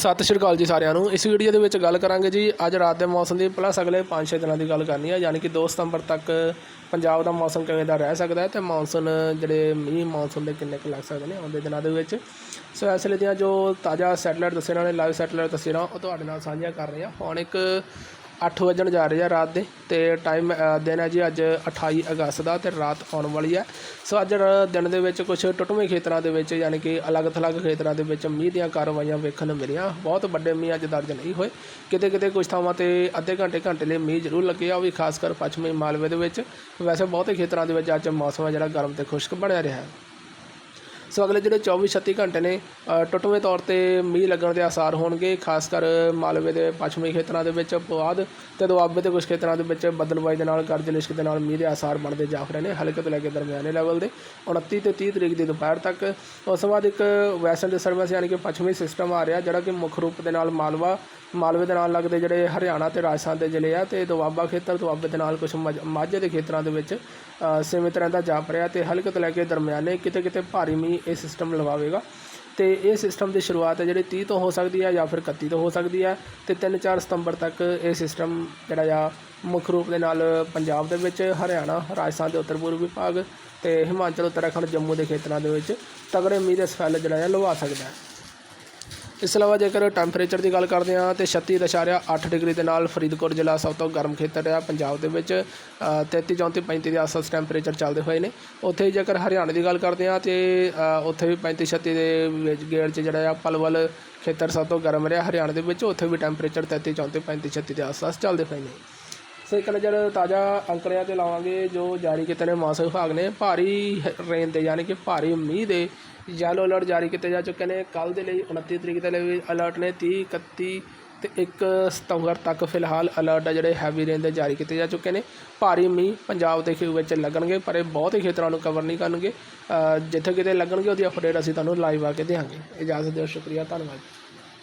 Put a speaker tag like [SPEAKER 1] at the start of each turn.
[SPEAKER 1] ਸਤਿ ਸ਼੍ਰੀ ਅਕਾਲ ਜੀ ਸਾਰਿਆਂ ਨੂੰ। ਇਸ ਵੀਡੀਓ ਦੇ ਵਿੱਚ ਗੱਲ ਕਰਾਂਗੇ ਜੀ, ਅੱਜ ਰਾਤ ਦੇ ਮੌਸਮ ਦੀ, ਪਲੱਸ ਅਗਲੇ 5-6 ਦਿਨਾਂ ਦੀ ਗੱਲ ਕਰਨੀ ਹੈ ਯਾਨੀ ਕਿ 2 ਸਤੰਬਰ ਤੱਕ ਪੰਜਾਬ ਦਾ ਮੌਸਮ ਕਿਵੇਂ ਦਾ ਰਹਿ ਸਕਦਾ ਹੈ ਤੇ ਮੌਨਸੂਨ ਜਿਹੜੇ ਮੀਂਹ ਮੌਨਸੂਨ ਦੇ ਕਿੰਨੇ ਕੁ ਲੱਗ ਸਕਦੇ ਨੇ ਆਉਂਦੇ ਦਿਨਾਂ ਦੇ ਵਿੱਚ। ਸੋ ਇਸ ਲਈ ਦੀਆਂ ਜੋ ਤਾਜ਼ਾ ਸੈਟਲਾਈਟ ਤਸਵੀਰਾਂ ਨੇ ਲਾਈਵ ਸੈਟਲਾਈਟ ਤਸਵੀਰਾਂ ਉਹ ਤੁਹਾਡੇ ਨਾਲ ਸਾਂਝੀਆਂ ਕਰ ਰਹੇ ਹਾਂ। ਹੁਣ ਇੱਕ 8 ਵਜਣ ਜਾ ਰਹੇ ਆ ਰਾਤ ਦੇ ਤੇ ਟਾਈਮ ਦਿਨ ਹੈ ਜੀ ਅੱਜ 28 ਅਗਸਤ ਦਾ ਤੇ ਰਾਤ ਆਉਣ ਵਾਲੀ ਹੈ। ਸੋ ਅੱਜ ਦਿਨ ਦੇ ਵਿੱਚ ਕੁਝ ਟੁੱਟਵੇਂ ਖੇਤਰਾਂ ਦੇ ਵਿੱਚ ਯਾਨੀ ਕਿ ਅਲੱਗ-ਥਲੱਗ ਖੇਤਰਾਂ ਦੇ ਵਿੱਚ ਮੀਂਹ ਦੀਆਂ ਕਾਰਵਾਈਆਂ ਵੇਖਣ ਨੂੰ ਮਿਲੀਆਂ। ਬਹੁਤ ਵੱਡੇ ਮੀਂਹ ਅੱਜ ਦਰਜ ਨਹੀਂ ਹੋਏ। ਕਿਤੇ ਕਿਤੇ ਕੁਝ ਥਾਵਾਂ ਤੇ ਅੱਧੇ ਘੰਟੇ ਘੰਟੇ ਲਈ ਮੀਂਹ ਜ਼ਰੂਰ ਲੱਗੇ ਆ ਉਹ ਵੀ ਖਾਸ ਕਰ ਪੱਛਮੀ ਮਾਲਵੇ ਦੇ ਵਿੱਚ। ਵੈਸੇ ਬਹੁਤੇ ਖੇਤਰਾਂ ਦੇ ਵਿੱਚ ਅੱਜ ਮੌਸਮ ਹੈ ਜਿਹੜਾ ਗਰਮ ਤੇ ਖੁਸ਼ਕ ਬਣਿਆ ਰਿਹਾ ਸੋ ਅਗਲੇ ਜਿਹੜੇ 24 36 ਘੰਟੇ ਨੇ ਟੁੱਟਵੇਂ ਤੌਰ ਤੇ ਮੀਂਹ ਲੱਗਣ ਦੇ ਆਸਾਰ ਹੋਣਗੇ, ਖਾਸ ਕਰ ਮਾਲਵੇ ਦੇ ਪੱਛਮੀ ਖੇਤਰਾਂ ਦੇ ਵਿੱਚ ਬਾਅਦ ਤੇ ਦੁਆਬੇ ਦੇ ਕੁਝ ਖੇਤਰਾਂ ਦੇ ਵਿੱਚ ਬੱਦਲਬਾਈ ਦੇ ਨਾਲ, ਗਰਜ ਲਿਸ਼ਕ ਦੇ ਨਾਲ ਮੀਂਹ ਦੇ ਆਸਾਰ ਬਣਦੇ ਜਾਫ ਰਹੇ ਨੇ। ਹਲਕੇ ਤੋਂ ਲੈ ਕੇ ਦਰਮਿਆਨੇ ਲੈਵਲ ਦੇ 29 ਤੇ 30 ਤਰੀਕ ਦੀ ਦੁਪਹਿਰ ਤੱਕ ਉਸ ਤੋਂ ਬਾਅਦ ਇੱਕ ਵੈਸਟਰਨ ਡਿਸਟਰਬੈਂਸ ਯਾਨੀ ਕਿ ਪੱਛਮੀ ਸਿਸਟਮ ਆ ਰਿਹਾ, ਜਿਹੜਾ ਕਿ ਮੁੱਖ ਰੂਪ ਦੇ ਨਾਲ ਮਾਲਵਾ, ਮਾਲਵੇ ਦੇ ਨਾਲ ਲੱਗਦੇ ਜਿਹੜੇ ਹਰਿਆਣਾ ਤੇ ਰਾਜਸਥਾਨ ਦੇ ਜ਼ਿਲ੍ਹੇ ਆ ਤੇ ਦੁਆਬਾ ਖੇਤਰ, ਦੁਆਬੇ ਦੇ ਨਾਲ ਕੁਝ ਮਝ- ਮਾਝੇ ਦੇ ਖੇਤਰਾਂ ਦੇ ਵਿੱਚ ਸੀਮਿਤ ਰਹਿੰਦਾ ਜਾਪ ਰਿਹਾ ਤੇ ਹਲਕੇ ਤੋਂ ਲੈ ਕੇ ਦਰਮਿਆਨੇ ਕਿਤੇ ਕਿਤੇ ਭਾਰੀ ਮੀਂਹ ਇਹ ਸਿਸਟਮ ਲਵਾਵੇਗਾ। ਤੇ ਇਹ ਸਿਸਟਮ ਦੀ ਸ਼ੁਰੂਆਤ ਹੈ ਜਿਹੜੀ 30 ਤੋਂ ਹੋ ਸਕਦੀ ਹੈ ਜਾਂ ਫਿਰ 31 ਤੋਂ ਹੋ ਸਕਦੀ ਹੈ। ਤੇ 3-4 ਸਤੰਬਰ ਤੱਕ ਇਹ ਸਿਸਟਮ ਜਿਹੜਾ ਆ, ਮੁੱਖ ਰੂਪ ਦੇ ਨਾਲ ਪੰਜਾਬ ਦੇ ਵਿੱਚ, ਹਰਿਆਣਾ, ਰਾਜਸਥਾਨ ਦੇ ਉੱਤਰ ਪੂਰਬੀ ਭਾਗ ਤੇ ਹਿਮਾਚਲ, ਉੱਤਰਾਖੰਡ, ਜੰਮੂ ਦੇ ਖੇਤਰਾਂ ਦੇ ਵਿੱਚ ਤਗੜੇ ਮੀਂਹ ਦੇ ਸਫੈਲ ਜਿਹੜਾ ਆ, ਲਵਾ ਸਕਦਾ ਹੈ। ਇਸ ਤੋਂ ਇਲਾਵਾ ਜੇਕਰ ਟੈਂਪਰੇਚਰ ਦੀ ਗੱਲ ਕਰਦੇ ਹਾਂ ਤੇ 36.8 ਡਿਗਰੀ ਦੇ ਨਾਲ ਫਰੀਦਕੋਟ ਜ਼ਿਲ੍ਹਾ ਸਭ ਤੋਂ ਗਰਮ ਖੇਤਰ ਹੈ ਪੰਜਾਬ ਦੇ ਵਿੱਚ ਅ, 33 34 35 ਦੇ ਆਸ-ਪਾਸ ਟੈਂਪਰੇਚਰ ਚੱਲਦੇ ਹੋਏ ਨੇ। ਉੱਥੇ ਹੀ ਜੇਕਰ ਹਰਿਆਣਾ ਦੀ ਗੱਲ ਕਰਦੇ ਹਾਂ ਤੇ ਉੱਥੇ ਵੀ 35 36 ਦੇ ਵਿੱਚ ਗੇੜ 'ਚ ਜਿਹੜਾ ਆ ਪਲਵਲ ਖੇਤਰ ਸਭ ਤੋਂ ਗਰਮ ਰਿਹਾ ਹਰਿਆਣਾ ਦੇ ਵਿੱਚ ਉੱਥੇ ਵੀ ਟੈਂਪਰੇਚਰ 33 34 35 36 ਦੇ ਆਸ-ਪਾਸ ਚੱਲਦੇ ਹੋਏ ਨੇ। ਸੋ ਇੱਕ ਨਜ਼ਰ ਤਾਜ਼ਾ ਅੰਕੜਿਆਂ ਤੇ ਲਾਵਾਂਗੇ ਜੋ ਜਾਰੀ ਕੀਤੇ ਨੇ ਮੌਸਮ ਵਿਭਾਗ ਨੇ। ਭਾਰੀ ਰੇਨ ਦੇ ਯਾਨੀ ਕਿ ਭਾਰੀ ਮੀਂਹ ਦੇ ਯੈਲੋ ਅਲਰਟ ਜਾਰੀ ਕੀਤੇ ਜਾ ਚੁੱਕੇ ਨੇ। ਕੱਲ ਦੇ ਲਈ 29 ਤਰੀਕ ਦੇ ਲਈ ਅਲਰਟ ਨੇ। 30 31 ਤੇ 1 ਸਤੰਬਰ ਤੱਕ ਫਿਲਹਾਲ ਅਲਰਟ ਆ ਜਿਹੜੇ ਹੈਵੀ ਰੇਨ ਦੇ ਜਾਰੀ ਕੀਤੇ ਜਾ ਚੁੱਕੇ ਨੇ। ਭਾਰੀ ਮੀਂਹ ਪੰਜਾਬ ਦੇ ਖੇਤਰ ਵਿੱਚ ਲੱਗਣਗੇ, ਪਰ ਇਹ ਬਹੁਤ ਹੀ ਖੇਤਰਾਂ ਨੂੰ ਕਵਰ ਨਹੀਂ ਕਰਨਗੇ। ਜਿੱਥੇ ਕਿਤੇ ਲੱਗਣਗੇ, ਉਹਦੀ ਅਪਡੇਟ ਅਸੀਂ ਤੁਹਾਨੂੰ ਲਾਈਵ ਆ ਕੇ ਦੇਵਾਂਗੇ ਇਜਾਜ਼ਤ ਦਿਓ, ਸ਼ੁਕਰੀਆ, ਧੰਨਵਾਦ।